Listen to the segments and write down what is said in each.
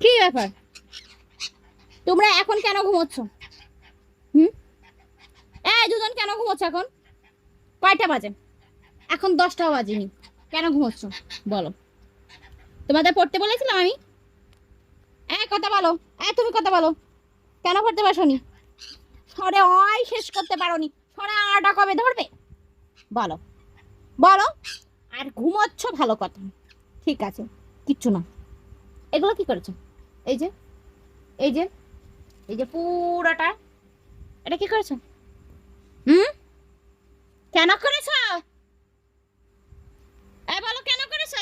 কি ব্যাপার? তোমরা এখন কেন ঘুমোচ্ছ? হুম? এই দুজন কেন ঘুমোচ্ছ এখন? কয়টা বাজে? এখন দশটাও বাজেনি। কেন ঘুমোচ্ছ? বলো। তোমাদের পড়তে বলেছিলাম আমি? এই কথা বলো। এই তুমি কথা বলো। কেন পড়তে বসনি? সরে অয় শেষ করতে পারো নি সরে আটা কবে ধরবে? বলো। বলো। আর ঘুমোচ্ছ ভালো কথা। ঠিক আছে। কিচ্ছু না। এগুলো কি করেছ? এই যে এই যে এই যে পুরোটা, এটা কি করেছ? হুম? কেন করেছ? এ বলো, কেন করেছ?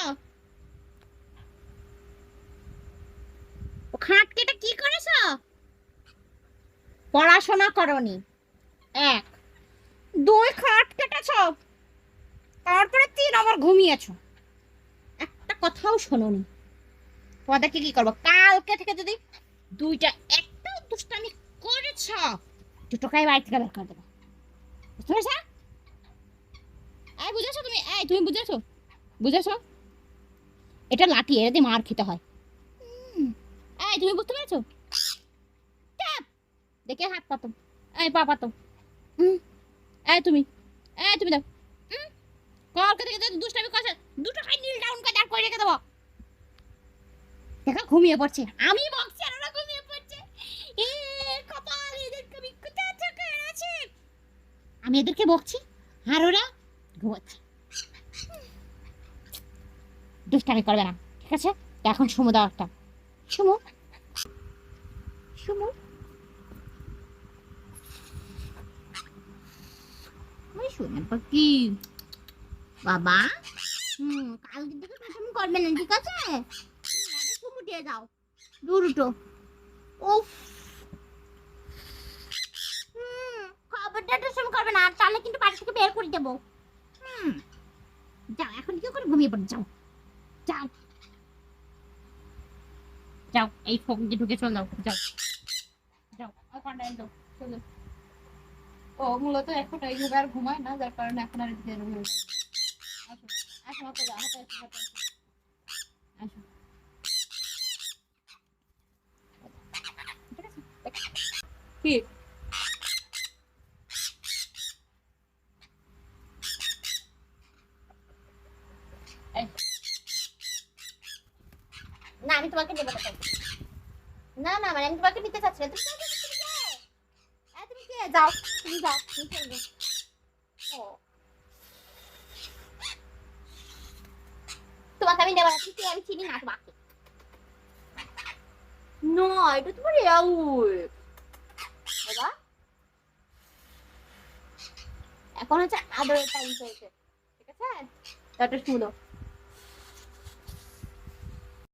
খাট কেটে কি করেছ? পড়াশোনা করনি। এক। দুই, খাট কেটেছো। তারপরে তিন, আবার ঘুমিয়েছো। একটা কথাও শোনোনি। তোমাদেরকে কি করব? কালকে থেকে যদি দুইটা একটাও দুষ্টামি করেছ, দুটোকাই বাড়ি থেকে বের করে দেবো। বুঝতে বুঝেছ তুমি? এই তুমি বুঝেছ? এটা লাঠি, এটা দিয়ে মার খেতে হয়। এই তুমি বুঝতে পেরেছ। দেখে হাত পাতো। এই পা পাতো। এই তুমি। এই তুমি দাও হুম, কালকে থেকে যদি দুষ্টামি করছে দুটো খাই নীল ডাউন করে দাঁড় করে রেখে দেবো দেখো ঘুমিয়ে পড়ছে। আমি বকছি আর ওরা ঘুমিয়ে পড়ছে। এ, কপাল এদেরকে আমি কোথায় থেকে আমি এদেরকে বকছি আর ওরা ঘুমাচ্ছে। দুষ্টামি করবে না, ঠিক আছে? এখন সুমু দাও একটা। সুমু। সুমু। শুনে কি? বাবা? হুম কালকে থেকে করবে না, ঠিক আছে? দিয়ে দাও দুটো করবে না তাহলে কিন্তু বাড়ি থেকে বের করে দেবো। যাও, এখন কি করে ঘুমিয়ে পড়ে যাও? যাও। যাও, এই ফোক দিয়ে ঢুকে চল যাও যাও। ও, মূলত এখন আর ঘুমায় না, যার কারণে এখন আর এদিকে হাতে হাতে আসো আসো ঠিক আছে? কি? না, আমি তোমাকে নেব না না মানে আমি তোমাকে নিতে চাচ্ছি না। তুমি? তুমি কে? যাও, তুমি যাও, তুমি চলবে ও। তোমাকে আমি নেব না, তুমি আমি চিনি না তোমাকে। না, এটা তোমার আউল এখন হচ্ছে আদরের টাইম চলছে ঠিক আছে? তাটা শুনো